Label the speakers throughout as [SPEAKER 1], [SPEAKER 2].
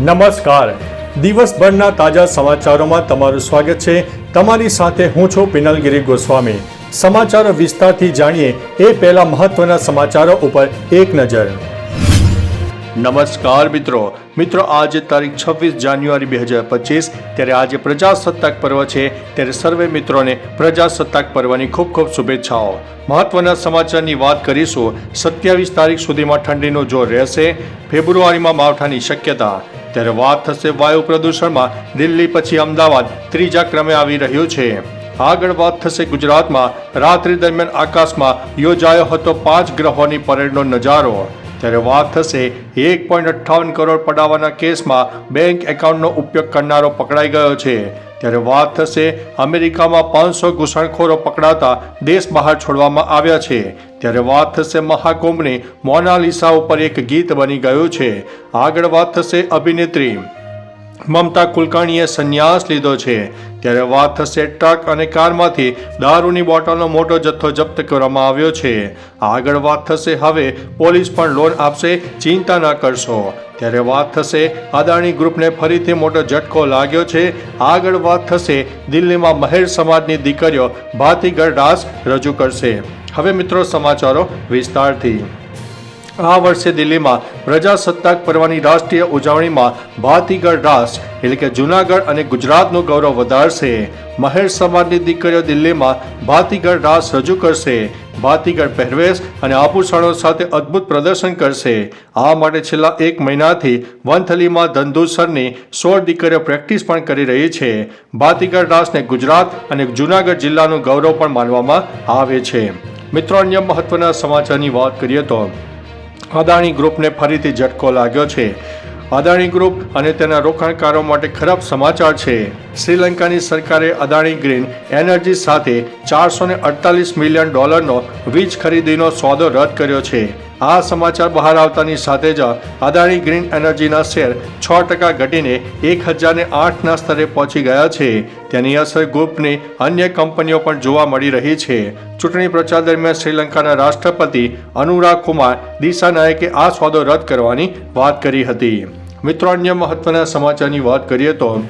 [SPEAKER 1] નમસ્કાર. દિવસભરના તાજા સમાચારોમાં તમારું સ્વાગત છે. તમારી સાથે હું છું પિનલગીરી ગોસ્વામી. સમાચારો વિસ્તારથી જાણીએ એ પહેલા મહત્વના સમાચારો ઉપર એક નજર. નમસ્કાર મિત્રો. મિત્રો, આજે તારીખ છવ્વીસ જાન્યુઆરી બે હજાર પચીસ, ત્યારે આજે પ્રજાસત્તાક પર્વ છે, ત્યારે સર્વે મિત્રોને પ્રજાસત્તાક પર્વની ખૂબ ખૂબ શુભેચ્છાઓ. મહત્વના સમાચારની વાત કરીશું. સત્યાવીસ તારીખ સુધીમાં ઠંડીનો જોર રહેશે. ફેબ્રુઆરીમાં માવઠાની શક્યતા. ત્યારે વાત થશે વાયુ પ્રદૂષણમાં. દિલ્હી પછી અમદાવાદ ત્રીજા ક્રમે આવી રહ્યું છે. આગળ વાત થશે ગુજરાતમાં. રાત્રિ દરમિયાન આકાશમાં યોજાયો હતો પાંચ ગ્રહોની પરેડનો નજારો. ત્યારે વાત થશે એક પોઈન્ટ અઠ્ઠાવન કરોડ પડાવવાના કેસમાં બેંક એકાઉન્ટનો ઉપયોગ કરનારો પકડાઈ ગયો છે. ત્યારે વાત થશે અમેરિકામાં પાંચસો ઘૂસણખોરો પકડાતા દેશ બહાર છોડવામાં આવ્યા છે. ત્યારે વાત થશે મહાકુંભની. મોનાલિસા ઉપર એક ગીત બની ગયું છે. આગળ વાત થશે અભિનેત્રી. મમતા કુલકર્ણીએ સંન્યાસ લીધો છે. ત્યારે વાત થશે ટ્રક અને કારમાંથી. દારૂની બોટલનો મોટો જથ્થો જપ્ત કરવામાં આવ્યો છે. આગળ વાત થશે હવે પોલીસ પણ લોન આપશે. ચિંતા ન કરશો. ત્યારે વાત થશે અદાણી ગ્રુપને ફરીથી મોટો ઝટકો લાગ્યો છે. આગળ વાત થશે દિલ્હીમાં મહેર સમાજની દીકરીઓ ભાતીગઢ રાસ રજૂ કરશે. હવે મિત્રો સમાચારો વિસ્તારથી. આ વર્ષે દિલ્હીમાં પ્રજાસત્તાક પર્વની રાષ્ટ્રીય ઉજવણીમાં ભાતીગઢ રાસ, એટલે કે જૂનાગઢ અને ગુજરાતનું ગૌરવ વધારશે. મહેર સમાજની દીકરીઓ દિલ્હીમાં ભાતીગઢ રાસ રજૂ કરશે. ભાતીગઢ પહેરવેશ અને આભૂષણો સાથે અદ્ભુત પ્રદર્શન કરશે. આ માટે છેલ્લા એક મહિનાથી વંથલીમાં ધંધુસરની સોળ દીકરીઓ પ્રેક્ટિસ પણ કરી રહી છે. ભાતીગઢ રાસને ગુજરાત અને જૂનાગઢ જિલ્લાનું ગૌરવ પણ માનવામાં આવે છે. મિત્રો, અન્ય મહત્વના સમાચારની વાત કરીએ તો અદાણી ગ્રુપને ફરીથી ઝટકો લાગ્યો છે. અદાણી ગ્રુપ અને તેના રોકાણકારો માટે ખરાબ સમાચાર છે. શ્રીલંકાની સરકારે અદાણી ગ્રીન એનર્જી સાથે ચારસો અડતાલીસ મિલિયન ડોલરનો વીજ ખરીદીનો સોદો રદ કર્યો છે. આ સમાચાર બહાર આવતાની સાથે જ અદાણી ગ્રીન એનર્જીના શેર છ ટકા ઘટીને એક હજારને આઠના સ્તરે પહોંચી ગયા છે. તેની અસર ગ્રુપની અન્ય કંપનીઓ પણ જોવા મળી રહી છે. ચૂંટણી પ્રચાર દરમિયાન શ્રીલંકાના રાષ્ટ્રપતિ અનુરાગ કુમાર દિશા નાયકે આ સોદો રદ કરવાની વાત કરી હતી. મિત્રો, અન્ય મહત્વના સમાચારની વાત કરીએ તો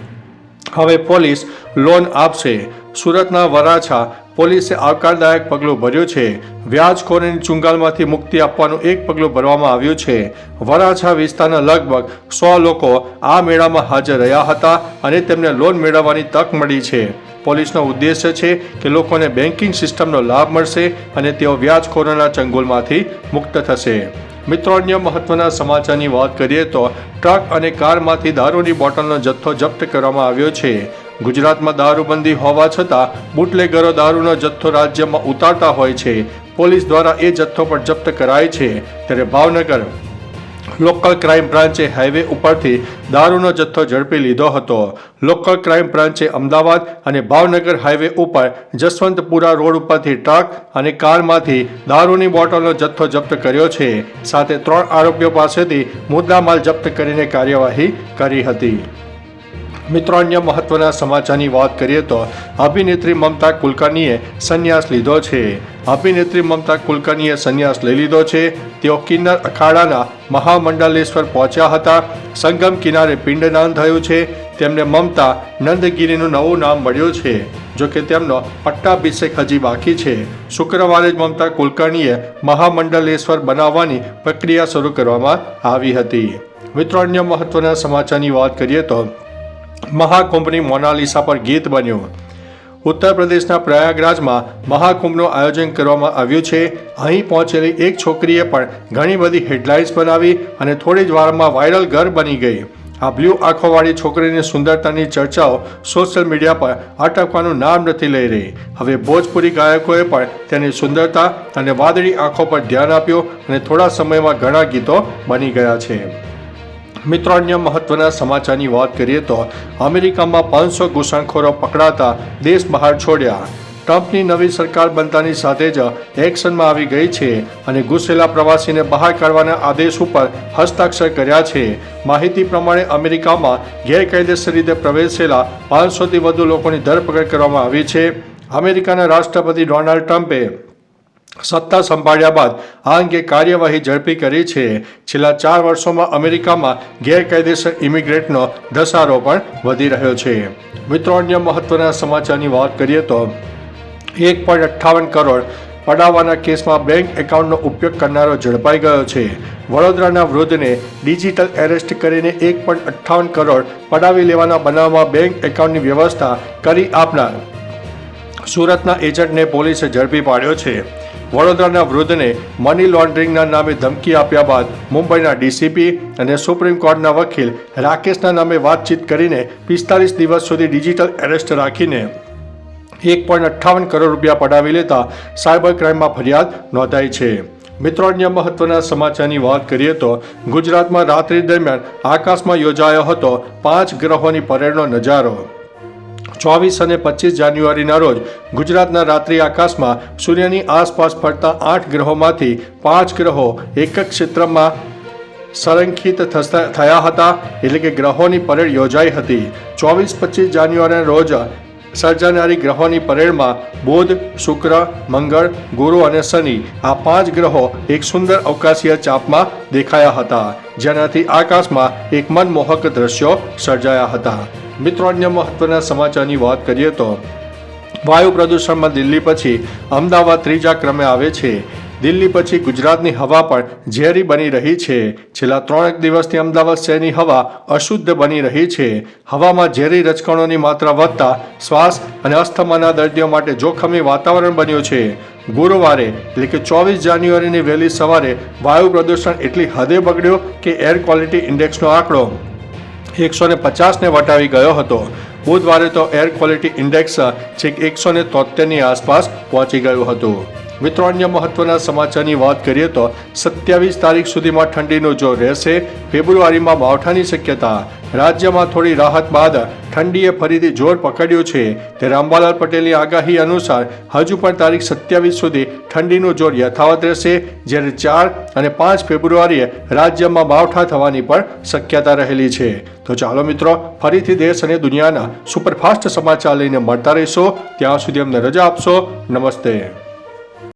[SPEAKER 1] હવે પોલીસ લોન આપશે. સુરતના વરાછા પોલીસે આવકારદાયક પગલું ભર્યું છે. વ્યાજખોરીની ચુંગાલમાંથી મુક્તિ આપવાનું એક પગલું ભરવામાં આવ્યું છે. વરાછા વિસ્તારના લગભગ સો લોકો આ મેળામાં હાજર રહ્યા હતા અને તેમને લોન મેળવવાની તક મળી છે. પોલીસનો ઉદ્દેશ્ય છે કે લોકોને બેન્કિંગ સિસ્ટમનો લાભ મળશે અને તેઓ વ્યાજખોરોના ચંગુલમાંથી મુક્ત થશે. મિત્રો અન્ય મહત્વના સમાચારની વાત કરીએ તો ટ્રક અને કારમાંથી દારૂની બોટલનો જથ્થો જપ્ત કરવામાં આવ્યો છે. ગુજરાતમાં દારૂબંધી હોવા છતાં બુટલેગરો દારૂનો જથ્થો રાજ્યમાં ઉતારતા હોય છે. પોલીસ દ્વારા એ જથ્થો પણ જપ્ત કરાય છે. ત્યારે ભાવનગર લોકલ ક્રાઇમ બ્રાન્ચે હાઈવે ઉપરથી દારૂનો જથ્થો ઝડપી લીધો હતો. લોકલ ક્રાઇમ બ્રાન્ચે અમદાવાદ અને ભાવનગર હાઈવે ઉપર જસવંતપુરા રોડ ઉપરથી ટ્રક અને કારમાંથી દારૂની બોટલનો જથ્થો જપ્ત કર્યો છે. સાથે ત્રણ આરોપીઓ પાસેથી મુદ્દામાલ જપ્ત કરીને કાર્યવાહી કરી હતી. મિત્રો, અન્ય મહત્વના સમાચારની વાત કરીએ તો અભિનેત્રી મમતા કુલકર્ણીએ સંન્યાસ લીધો છે. અભિનેત્રી મમતા કુલકર્ણીએ સંન્યાસ લઈ લીધો છે. તેઓ કિન્નર અખાડાના મહામંડલેશ્વર પહોંચ્યા હતા. સંગમ કિનારે પિંડદાન થયું છે. તેમને મમતા નંદગીરીનું નવું નામ મળ્યું છે, જો કે તેમનો પટ્ટાભિષેક હજી બાકી છે. શુક્રવારે જ મમતા કુલકર્ણીએ મહામંડલેશ્વર બનાવવાની પ્રક્રિયા શરૂ કરવામાં આવી હતી. મિત્રો, અન્ય મહત્વના સમાચારની વાત કરીએ તો મહાકુંભની મોનાલિસા પર ગીત બન્યું. ઉત્તર પ્રદેશના પ્રયાગરાજમાં મહાકુંભનું આયોજન કરવામાં આવ્યું છે. અહીં પહોંચેલી એક છોકરીએ પણ ઘણી બધી હેડલાઇન્સ બનાવી અને થોડી જ વારમાં વાયરલ ઘર બની ગઈ. આ બ્લુ આંખોવાળી છોકરીની સુંદરતાની ચર્ચાઓ સોશિયલ મીડિયા પર અટકવાનું નામ નથી લઈ રહી. હવે ભોજપુરી ગાયકોએ પણ તેની સુંદરતા અને વાદળી આંખો પર ધ્યાન આપ્યું અને થોડા સમયમાં ઘણા ગીતો બની ગયા છે. મિત્રો અન્ય મહત્વના સમાચારની વાત કરીએ તો અમેરિકામાં પાંચસો ઘૂસણખોરો પકડાતા દેશ બહાર છોડ્યા. ટ્રમ્પની નવી સરકાર બનતાની સાથે જ એક્શનમાં આવી ગઈ છે અને ઘૂસેલા પ્રવાસીને બહાર કાઢવાના આદેશ ઉપર હસ્તાક્ષર કર્યા છે. માહિતી પ્રમાણે અમેરિકામાં ગેરકાયદેસર રીતે પ્રવેશેલા પાંચસોથી વધુ લોકોની ધરપકડ કરવામાં આવી છે. અમેરિકાના રાષ્ટ્રપતિ ડોનાલ્ડ ટ્રમ્પે સત્તા સંભાળ્યા બાદ આ અંગે કાર્યવાહી ઝડપી કરી છે. છેલ્લા ચાર વર્ષોમાં અમેરિકામાં ગેરકાયદેસર ઇમિગ્રેટનો ધસારો પણ વધી રહ્યો છે. મિત્રો, અન્ય મહત્વના સમાચારની વાત કરીએ તો એક પોઈન્ટ અઠ્ઠાવન કરોડ પડાવવાના કેસમાં બેંક એકાઉન્ટનો ઉપયોગ કરનારો ઝડપાઈ ગયો છે. વડોદરાના વૃદ્ધને ડિજિટલ એરેસ્ટ કરીને એક પોઈન્ટ અઠ્ઠાવન કરોડ પડાવી લેવાના બનાવમાં બેંક એકાઉન્ટની વ્યવસ્થા કરી આપનાર. સુરતના એજન્ટને પોલીસે ઝડપી પાડ્યો છે. વડોદરાના વૃદ્ધને મની લોન્ડરિંગના નામે ધમકી આપ્યા બાદ મુંબઈના ડીસીપી અને સુપ્રીમ કોર્ટના વકીલ રાકેશના નામે વાતચીત કરીને પિસ્તાલીસ દિવસ સુધી ડિજિટલ એરેસ્ટ રાખીને એક પોઈન્ટ અઠ્ઠાવન કરોડ રૂપિયા પડાવી લેતા સાયબર ક્રાઇમમાં ફરિયાદ નોંધાઈ છે. મિત્રો, અન્ય મહત્વના સમાચારની વાત કરીએ તો ગુજરાતમાં રાત્રિ દરમિયાન આકાશમાં યોજાયો હતો પાંચ ગ્રહોની પરેડનો નજારો. ચોવીસ અને પચીસ જાન્યુઆરીના રોજ ગુજરાતના રાત્રિ આકાશમાં સૂર્યની આસપાસ ફરતા આઠ ગ્રહોમાંથી પાંચ ગ્રહો એક જ ક્ષેત્રમાં સંરેખિત થયા હતા, એટલે કે ગ્રહોની પરેડ યોજાઈ હતી. ચોવીસ પચીસ જાન્યુઆરીના રોજ સર્જાનારી ગ્રહોની પરેડમાં બુધ, શુક્ર, મંગળ, ગુરુ અને શનિ આ પાંચ ગ્રહો એક સુંદર અવકાશીય ચાપમાં દેખાયા હતા, જેનાથી આકાશમાં એક મનમોહક દ્રશ્યો સર્જાયા હતા. મિત્રો, અન્ય મહત્વના સમાચારની વાત કરીએ તો વાયુ પ્રદૂષણમાં દિલ્હી પછી અમદાવાદ ત્રીજા ક્રમે આવે છે. દિલ્હી પછી ગુજરાતની હવા પણ ઝેરી બની રહી છે. છેલ્લા ત્રણેક દિવસથી અમદાવાદ શહેરની હવા અશુદ્ધ બની રહી છે. હવામાં ઝેરી રચકણોની માત્રા વધતા શ્વાસ અને અસ્થમાના દર્દીઓ માટે જોખમી વાતાવરણ બન્યું છે. ગુરુવારે, એટલે કે ચોવીસ જાન્યુઆરીની વહેલી સવારે, વાયુ પ્રદૂષણ એટલી હદે બગડ્યો કે એર ક્વોલિટી ઇન્ડેક્સનો આંકડો એકસો ને પચાસને વટાવી ગયો હતો. બુધવારે તો એર ક્વોલિટી ઇન્ડેક્સ છેક એકસો ને તોતેરની આસપાસ પહોંચી ગયું હતું. મિત્રો, અન્ય મહત્વના સમાચારની વાત કરીએ તો સત્યાવીસ તારીખ સુધીમાં ઠંડીનું જોર રહેશે. ફેબ્રુઆરીમાં માવઠાની શક્યતા રાજ્યમાં થોડી રાહત બાદ ઠંડીએ ફરીથી જોર પકડ્યું છે. ત્યારે અંબાલાલ પટેલની આગાહી અનુસાર હજુ પણ તારીખ સત્યાવીસ સુધી ઠંડીનું જોર યથાવત રહેશે, જ્યારે ચાર અને પાંચ ફેબ્રુઆરીએ રાજ્યમાં માવઠા થવાની પણ શક્યતા રહેલી છે. તો ચાલો મિત્રો, ફરીથી દેશ અને દુનિયાના સુપરફાસ્ટ સમાચાર લઈને મળતા રહીશો. ત્યાં સુધી અમને રજા આપશો. નમસ્તે.